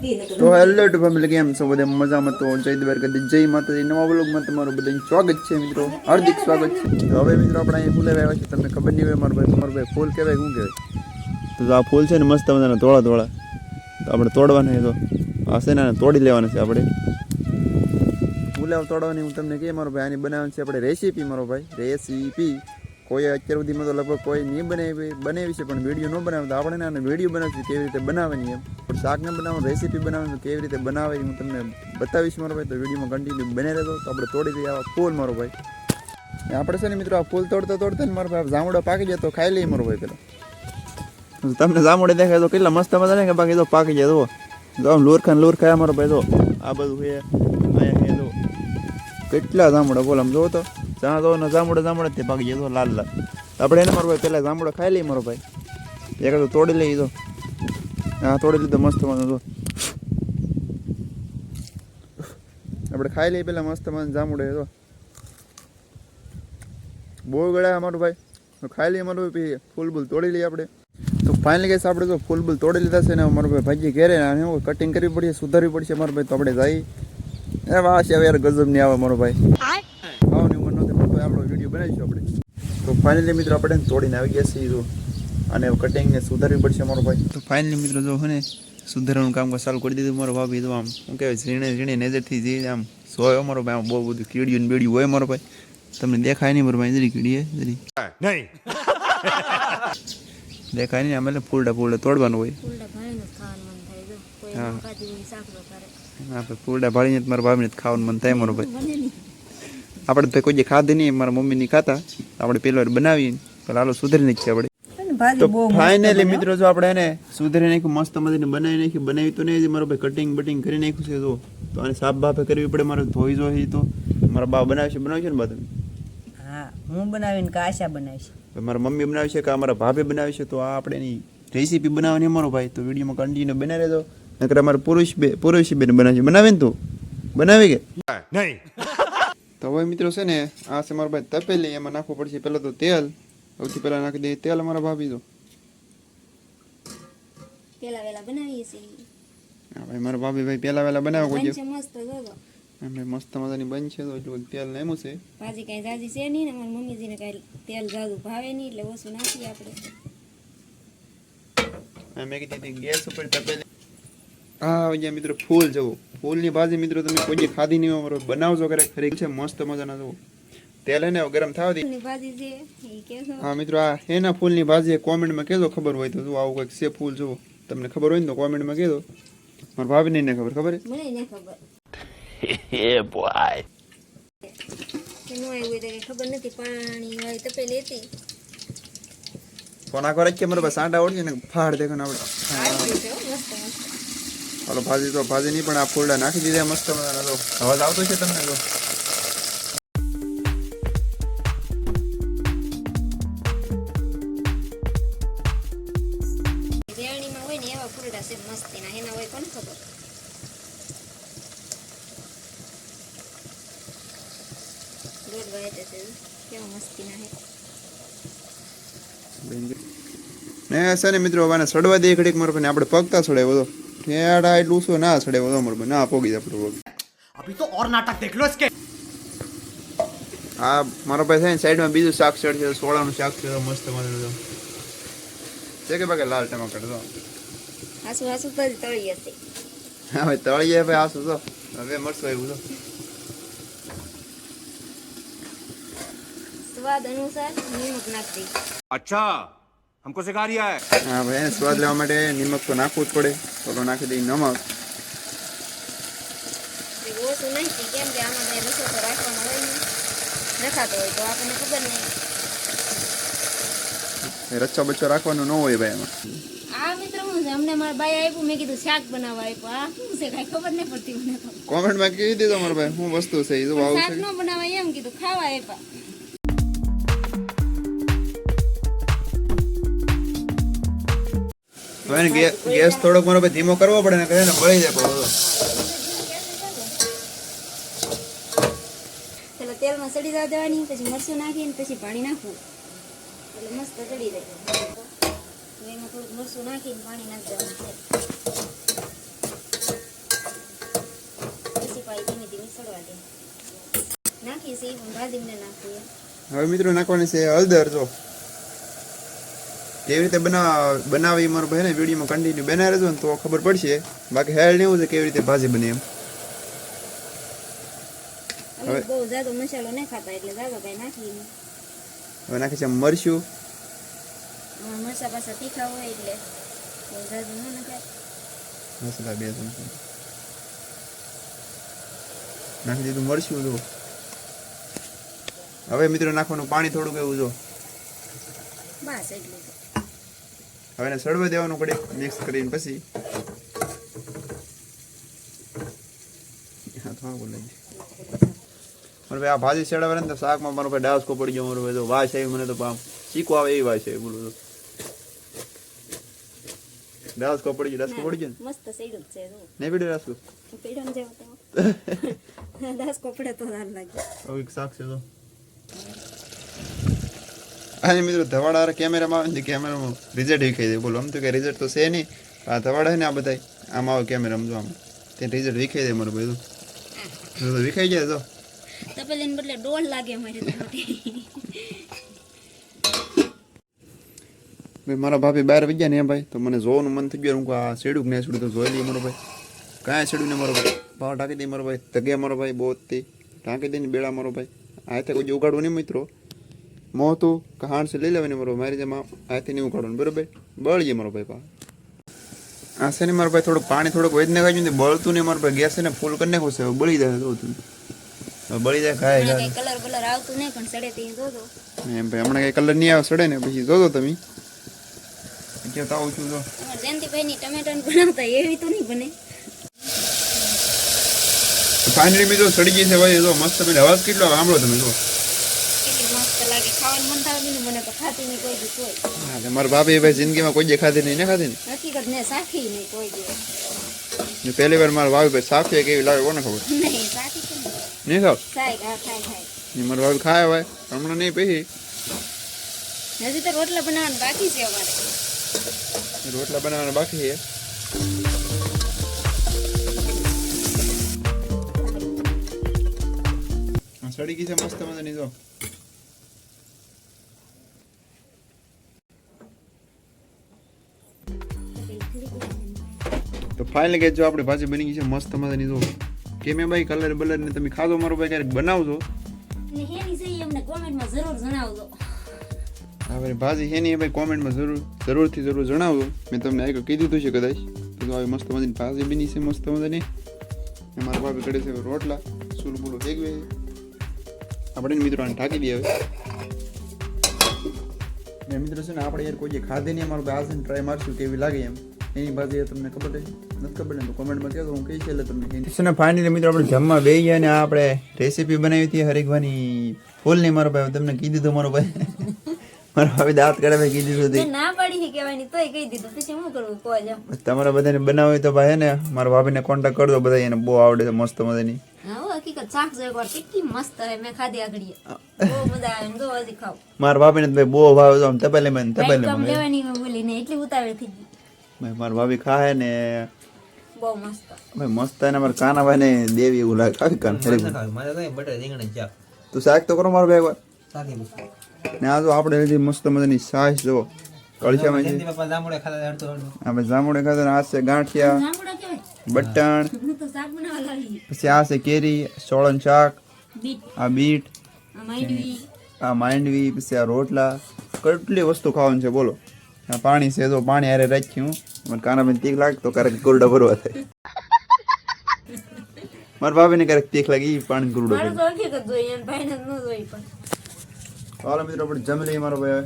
તો hello two family કેમ છો? બધા મજામાં તો જય દ્વાર કદી જય માતાજી. નવા વ્લોગમાં તમારું બધાનું સ્વાગત છે મિત્રો. હાર્દિક સ્વાગત છે. તો હવે મિત્રો આપણે અહીં ફૂલે આવ્યા છે તમને ખબર નહીં હોય મારો ભાઈ મારો ભાઈ ફૂલ કહેવાય શું કહેવાય? તો આ ફૂલ છે ને મસ્ત મજાના ધોળા ધોળા. તો આપણે તોડવાના છે તો આ છે ને તોડી લેવાના છે આપણે. ફૂલાવ તોડવાની હું તમને કહે મારો ભાઈ આની બનાવવાની છે આપણે રેસીપી મારો ભાઈ. રેસીપી કોઈ અત્યાર સુધીમાં તો લગભગ કોઈ નહીં બનાવી બનાવી છે પણ વીડિયો ન બનાવે તો આપણે આને વીડિયો બનાવશું કેવી રીતે બનાવવાની એમ. શાકને બનાવવાનું રેસીપી બનાવવાનું કેવી રીતે બનાવે હું તમને બતાવીશ મારો ભાઈ. તો વિડીયોમાં કન્ટિન્યુ બને રહેતો તો આપણે તોડી દઈએ આવા ફૂલ મારો ભાઈ. આપણે છે ને મિત્રો આ ફૂલ તોડતા તોડતા ને મારો ભાઈ જામડો પાકી જાય તો ખાઈ લઈએ મારો ભાઈ પેલો. તમને જામડે દેખાય તો કેટલા મસ્ત મજા કે બાકી તો પાકી જાય. તો જો લુરખા ને લોરખા મારો ભાઈ, જો. આ બધું છે. અહીંયા કેટલા જામુડા, બોલ આમ જોવો તો. જ્યાં જો ને જામડો જામુડા તે પાકી જાય લાલ લાલ. આપણે એને મારો ભાઈ પહેલાં જામડો ખાઈ લઈએ મારો ભાઈ. એક તોડી લઈએ તો હા તોડી લીધો મસ્ત મજાનો જો. આપણે ખાઈ લઈએ પહેલાં મસ્ત મને જામુડે તો બહુ ગળા અમારું ભાઈ. ખાઈ લઈએ મારું ભાઈ ફૂલ બૂલ તોડી લઈએ આપણે. તો ફાઇનલી કહીશ આપણે તો ફૂલ બૂલ તોડી લીધા છે ને, અમારું ભાઈ ભાજી ઘેરે અને હું કટિંગ કરવી પડશે સુધારવી પડશે અમારું ભાઈ, તો આપણે જઈ. એ વાહ છે યાર, ગજબ નહીં આવે મારો ભાઈ. ખાવાની ઉંમર નહોતી આપણો વીડિયો બનાવીશું આપણે. તો ફાઇનલી મિત્રો, આપણે તોડીને આવી ગયા છીએ અને કટિંગને સુધારવી પડશે મારો ભાઈ. તો ફાઇનલી મિત્રો જો ને સુધારવાનું કામ ચાલુ કરી દીધું મારો ભાભી તો આમ શું કહેવાય ઝીણે ઝીણે નજરથી જે આમ સોયો મારો ભાઈ આમ બહુ બધું કીડિયું ને બેડિયું હોય મારો ભાઈ. તમને દેખાય નહીં મારો ભાઈ જરી કીડીએ જરી. નહીં. દેખાય નહીં આમ એટલે ફૂલડા ફૂલડા તોડવાનું હોય. ફૂલડા ભાઈને જ ખાવાનું મન થાય જો. કોઈ હા. આપણે ફૂલડા ભાળીને મારા ભાભીને ખાવાનું મન થાય મારો ભાઈ. આપણે તો કોઈ દી ખાધી નહીં મારા મમ્મીની ખાતા આપણે પેલી વાર બનાવી પેલા હાલો સુધરી નહીં છે આપણે. તો ફાઇનલી મિત્રો જો આપણે એને સુધરી નાખ્યું મસ્ત મજાને બનાવી નાખ્યું બનાવી તો નહીં મારો ભાઈ કટિંગ બટિંગ કરી નાખ્યું છે તો તો આને સાફ બાફે કરવી પડે મારે ધોઈ જોઈ તો. મારા બા બનાવશે બનાવશે ને બા તમે હા હું બનાવીને કે આશા બનાવીશ. તો મારા મમ્મી બનાવી છે કે મારા ભાભી બનાવી છે તો આ આપણે એની રેસીપી બનાવવાની અમારો ભાઈ. તો વિડીયોમાં કન્ટિન્યુ બનાવી રહેજો. નકર અમારે પુરુષ બે પુરુષ બેન બનાવશે. બનાવે ને તું? બનાવી કે? નહીં. તો હવે મિત્રો છે ને આ છે મારો ભાઈ તપેલી એમાં નાખવું પડશે પહેલાં તો તેલ સૌથી પહેલાં નાખી દઈએ. તેલ અમારા ભાભી તો પેલા વેલા બનાવીએ છીએ. હા ભાઈ મારા ભાભી ભાઈ પહેલાં વહેલા બનાવે કોઈ બનશે મસ્ત જોજો એમને મસ્ત મજાની બન તો એટલું તેલ નાખ્યું છે. ભાજી કાંઈ જાજી છે નહીં ને અમારી મમ્મીજીને કાંઈ તેલ જાજુ ભાવે નહીં એટલે ઓછું નાખીએ આપણે. મેં કીધી હતી ગેસ ઉપર તપેલી હા અહીંયા મિત્રો ફૂલ જવો ફૂલની ભાજી મિત્રો તમે કોઈ ખાધી નહીં હોય બનાવજો કરે ખરી છે મસ્ત મજાના જવો તેલ હેને ગરમ થાવ દે. હા મિત્રો આ એના ફૂલની ભાજી કોમેન્ટમાં કહેજો ખબર હોય તો. જો આવું કંઈક છે ફૂલ જુઓ. તમને ખબર હોય ને તો કોમેન્ટમાં કહેજો. મારા ભાભી ને ખબર ખબર હે બોય ખબર. નથી પાણી તપે લેતી કોના કરે કે ને ફાડ દેખો ને આપણે. ભાજી તો ભાજી નહીં પણ આ ફૂલડા નાખી દીધા મસ્ત મજાના. અવાજ આવતો છે તમને તો દોઢ વાગે છે કેવા મસ્તીના હે ને છે ને મિત્રો હવે આને સડવા દે ઘડીક મારો ભાઈ આપણે પગતા સડે બધો ઠેડા એટલું શું ના સડે બધો મારો ભાઈ ના પોગી જાય આપણું પગ अभी तो और नाटक देख लो इसके આ મારો ભાઈ છે ને સાઈડમાં બીજું શાક ચડ છે સોળાનું શાક છે તો મસ્ત મજાનું તો છે કે બાકી લાલ ટમાટર તો આસુ આસુ તો જ તળી હશે હવે તળીએ ભાઈ આસુ તો હવે મરશું એવું તો સ્વાદ અનુસાર નિમક નાખી અચ્છા હમકો સિખા રહ્યા હે હા ભાઈ સ્વાદ લેવા માટે નિમક તો નાખવું જ પડે થોડો નાખી દઈ નમક ઓછું નહીં કેમ કે આમાં કઈ રસો તો રાખવાનો હોય નહીં નખાતો હોય તો આપણને ખબર નહીં રચ્ચા બચ્ચો રાખવાનો ન હોય ભાઈ એમાં આ મિત્ર હું છે અમને મારા ભાઈ આપ્યું મેં કીધું શાક બનાવવા આપ્યું. આ શું છે કાંઈ ખબર નહીં પડતી મને કોમેન્ટમાં કહી દીધો મારા ભાઈ હું વસ્તુ છે એ તો આવું શાક ન બનાવવા એમ કીધું ખાવા આપ્યા. તો એને ગેસ થોડોક મારો ભાઈ ધીમો કરવો પડે ને કહે ને બળી જાય બધો. તેલમાં સડી જવા દેવાની પછી મરચું નાખીને પછી પાણી નાખવું. એટલે મસ્ત ચડી જાય. એમાં થોડુંક મરચું નાખીને પાણી નાખવાનું દેવાનું. પછી પાણી ધીમે ધીમે સડવા દે. નાખીએ છીએ ભાજીને નાખીએ. હવે મિત્રો નાખવાની છે હળદર જો. કેવી રીતે બનાવ બનાવી મારો ભાઈ ને વિડીયોમાં કન્ટિન્યુ બનાવી રહેજો ને તો ખબર પડશે. બાકી હેલ ને એવું છે કેવી રીતે ભાજી બને એમ. અમે બહુ જાદો મસાલો નહીં ખાતા એટલે જાદો કઈ નાખીએ હવે નાખે છે મરશું અમારા પાછા તીખા હોય એટલે બહુ જાદુ ન નખાય. મસાલા બે ચમચી નાખી દીધું મરચું જો હવે મિત્રો નાખવાનું પાણી થોડુંક એવું જો બસ એટલું. હવે એને સડવા દેવાનું પડે મિક્સ કરીને પછી. હા ભાઈ આ ભાજી સડાવે ને તો શાકમાં મારો ભાઈ ડાસકો પડી ગયો મારો ભાઈ તો વાસ આવી મને તો આમ ચીકો આવે એવી વાસ આવી બોલું ડાસકો પડી ગયો ડાસકો પડી ગયો મસ્ત સેડું છે નહીં પીડ્યો ડાસકો? ને જેવો તો. દસ કપડે તો લાગે. હવે એક શાક છે તો. હા મિત્રો ધવાડા કેમેરામાં આવે ને કેમેરામાં રિઝલ્ટ વિખાઈ દે. બોલો આમ તો કે રિઝલ્ટ તો છે નહીં. આ ધવાડા ને આ બધા આમાં આવે કેમેરા જો આમ. તે રિઝલ્ટ વિખાઈ દે મારું બધું. તો વિખાઈ જાય તો. તપેલીને બદલે ડોળ લાગે મારી ભાઈ મારા ભાભી બહાર વહી ગયા ને ભાઈ. તો મને જોવાનું મન થઈ ગયું. હું આ કે નહીં સેડું તો જોઈ લઈએ મારો ભાઈ. કાંઈ સેડું ને મારો ભાઈ. ભાવ ટાંકી દે મારો ભાઈ. ધગ્યા મારો ભાઈ બહુ ટાંકી દઈને બેડા મારો ભાઈ. આ તે કોઈ ઉગાડવું નહીં મિત્રો. મોં તો કહાણ છે લઈ લેવાની મારો મારી જેમાં આથી નહીં ઉગાડવાનું બરોબર? બળીએ મારો ભાઈ પા આ છે ને મારો ભાઈ થોડુંક પાણી થોડુંક વૈદ ને ખાઈ બળતું નહીં મારો ભાઈ ગેસ ને ફૂલ કરી નાખું છે બળી જાય તો બળી જાય ખાય કલર કલર આવતું નહીં પણ સડે તે જોજો. એમ ભાઈ હમણાં કઈ કલર નહીં આવે સડે ને પછી જોજો તમે. કહેતા આવું છું જો જયંતિભાઈ ની ટમેટાની બનાવતા એવી તો નહીં બને. ફાઇનલી મિત્રો સડી ગઈ છે ભાઈ જો મસ્ત પેલી અવાજ કેટલો સાંભળો તમે જો ખાવાનું મન થાય નહીં મને તો ખાતી નહીં કોઈ દી કોઈ. હા એટલે મારા ભાભી ભાઈ જિંદગીમાં કોઈ ખાધી નહીં ને ખાધી ને હકીકત ને સાખી નહીં કોઈ ને પહેલી વાર મારા ભાભી ભાઈ સાફી કેવી લાગે કોને ખબર? નહીં સાખી નહીં ખાવ? ખાય હા ખાય ખાય ને મારા ભાભી ખાય ભાઈ હમણાં નહીં પછી હજી તો રોટલા બનાવવાનું બાકી છે અમારે. રોટલા બનાવવાના બાકી છે. સડી ગઈ છે મસ્ત મજાની જો. તો ફાઇનલ કે જો આપણી ભાજી બની ગઈ છે મસ્ત મજાની. જો કેમે ભાઈ કલર બલર ને તમે ખાધો મારો ભાઈ ક્યારેક બનાવજો. અને હેની સહી અમને કોમેન્ટમાં જરૂર જણાવજો. હવે ભાજી નહીં ભાઈ કોમેન્ટમાં જરૂર જરૂરથી જરૂર જણાવજો. મેં તમને આગળ કીધું દીધું છે કદાચ. તો આવી મસ્ત મજાની ભાજી બની છે મસ્ત મજાની. ને મારા ભાભી કરે છે રોટલા સુલ બુલો ભેગવે. આપણે એને મિત્રોને ઢાંકી દઈએ હવે. મિત્રો છે ને આપણે યાર કોઈ ખાધે નહીં અમારું ભાઈ આજે ટ્રાય મારશું કેવી લાગે એમ. એની બાજુ તમને ખબર છે? નથી ખબર ને તો કોમેન્ટમાં કહેજો હું કહીશ એટલે તમને છે ને ફાઇનલી મિત્રો આપણે જમવા બે ગયા ને આપણે રેસીપી બનાવી હતી હરેકવાની ફૂલની મારો ભાઈ તમને કીધું હતું મારો ભાઈ. મારો ભાઈ દાંત કાઢે કીધું ના પાડી કહેવાની તોય કહી દીધું. પછી શું કરવું? તમારા બધાને બનાવવું તો ભાઈ હે ને મારા ભાભીને કોન્ટેક્ટ કરજો બધા એને બહુ આવડે છે મસ્ત મજાની. મારા ભાભીને તો બહુ ભાવે છે આમ તપેલે માં તપેલે રાઈટ કામમાં લેવાની મેં બોલી ને એટલી ઉતાવળ થઈ ગઈ. ભાઈ મારા ભાભી ખાય ને બહુ મસ્ત. ભાઈ મસ્ત એને મારા કાનાભાઈ ને દેવી એવું લાગે. ખાવી કાન હરે મારે તો બટર રીંગણ જ તું શાક તો કરો મારો ભાઈ એકવાર. ને આ જો આપણે લીધી મસ્ત મજાની સાસ જો કળશામાં છે. આપણે જામુડે ખાતા આ છે ગાંઠિયા બટાણ પછી આ છે કેરી સોળન શાક આ બીટ આ માંડવી. પછી આ રોટલા. કેટલી વસ્તુ ખાવાની છે બોલો. પાણી છે તો પાણી હારે રાખ્યું. મને કાનાભાઈ તીખ લાગ તો ક્યારેક ગુરડા ભરવા થાય મારા ભાભીને ક્યારેક તીખ લાગી પાણી મારું પણ હાલો મિત્રો આપણે જમી લઈએ મારો ભાઈ